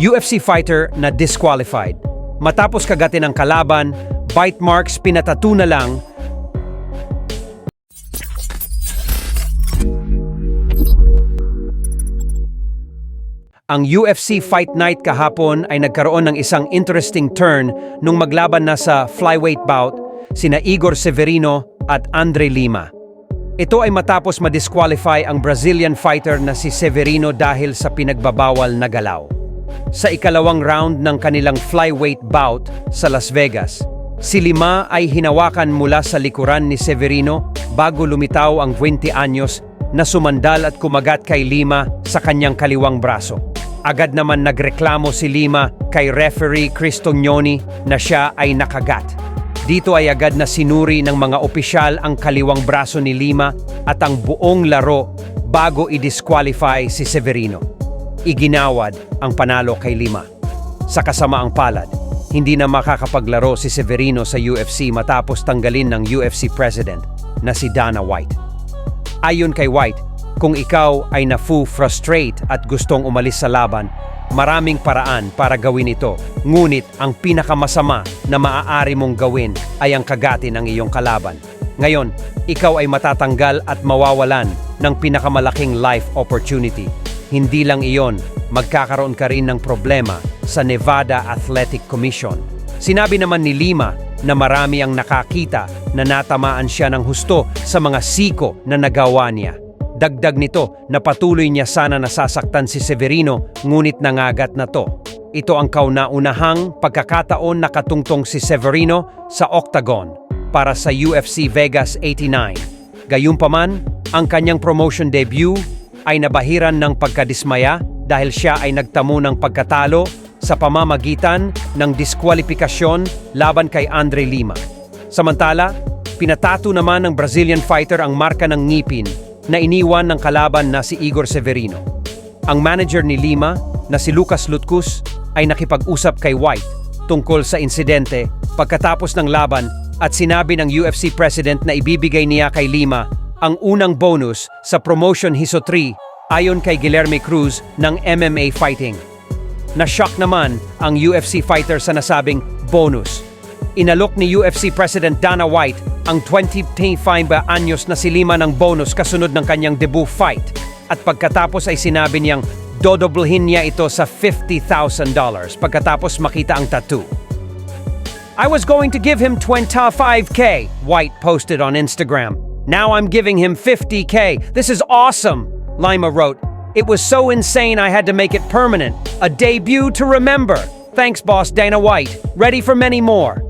UFC fighter na disqualified. Matapos kagatin ang kalaban, bite marks pinatato na lang Ang UFC Fight Night kahapon ay nagkaroon ng isang interesting turn nung maglaban na sa flyweight bout sina Igor Severino at Andre Lima. Ito ay matapos ma-disqualify ang Brazilian fighter na si Severino dahil sa pinagbabawal na galaw. Sa ikalawang round ng kanilang flyweight bout sa Las Vegas, si Lima ay hinawakan mula sa likuran ni Severino bago lumitaw ang 20 anyos na sumandal at kumagat kay Lima sa kanyang kaliwang braso. Agad naman nagreklamo si Lima kay referee Cristognoni na siya ay nakagat. Dito ay agad na sinuri ng mga opisyal ang kaliwang braso ni Lima at ang buong laro bago i-disqualify si Severino. Iginawad ang panalo kay Lima. Sa kasamaang palad, hindi na makakapaglaro si Severino sa UFC matapos tanggalin ng UFC president na si Dana White. Ayon kay White, kung ikaw ay nafu-frustrate at gustong umalis sa laban, maraming paraan para gawin ito. Ngunit ang pinakamasama na maaari mong gawin ay ang kagatin ng iyong kalaban. Ngayon, ikaw ay matatanggal at mawawalan ng pinakamalaking life opportunity. Hindi lang iyon, magkakaroon ka rin ng problema sa Nevada Athletic Commission. Sinabi naman ni Lima na marami ang nakakita na natamaan siya ng husto sa mga siko na nagawa niya. Dagdag nito na patuloy niya sana nasasaktan si Severino ngunit nangagat na to. Ito ang kauna-unahang pagkakataon na katungtong si Severino sa Octagon para sa UFC Vegas 89. Gayunpaman, ang kanyang promotion debut ay nabahiran ng pagkadismaya dahil siya ay nagtamo ng pagkatalo sa pamamagitan ng diskwalifikasyon laban kay Andre Lima. Samantala, pinatato naman ng Brazilian fighter ang marka ng ngipin na iniwan ng kalaban na si Igor Severino. Ang manager ni Lima na si Lucas Lutkus ay nakipag-usap kay White tungkol sa insidente pagkatapos ng laban at sinabi ng UFC president na ibibigay niya kay Lima ang unang bonus sa promotion Hiso 3 ayon kay Guilherme Cruz ng MMA Fighting. Na-shock naman ang UFC fighter sa nasabing bonus. Inalok ni UFC President Dana White ang 25 anyos na si Lima ng bonus kasunod ng kanyang debut fight. At pagkatapos ay sinabi niyang dodoblehin niya ito sa $50,000 pagkatapos makita ang tattoo. I was going to give him 25k, White posted on Instagram. Now I'm giving him 50k. This is awesome, Lima wrote. It was so insane I had to make it permanent. A debut to remember. Thanks, boss Dana White. Ready for many more.